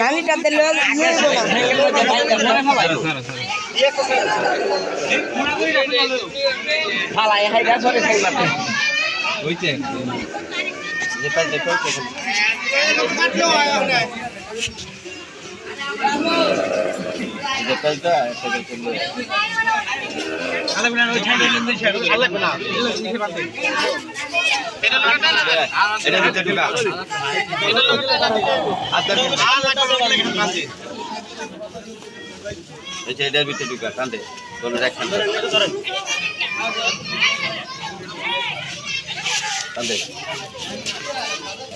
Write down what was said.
নানিটাতে লোক নিয়ে যাব না ফালাই গা সরে হইছে যেটা যেটা এটার ভিতরে ঢুকা রাখেন কান্দে চলতে এইটার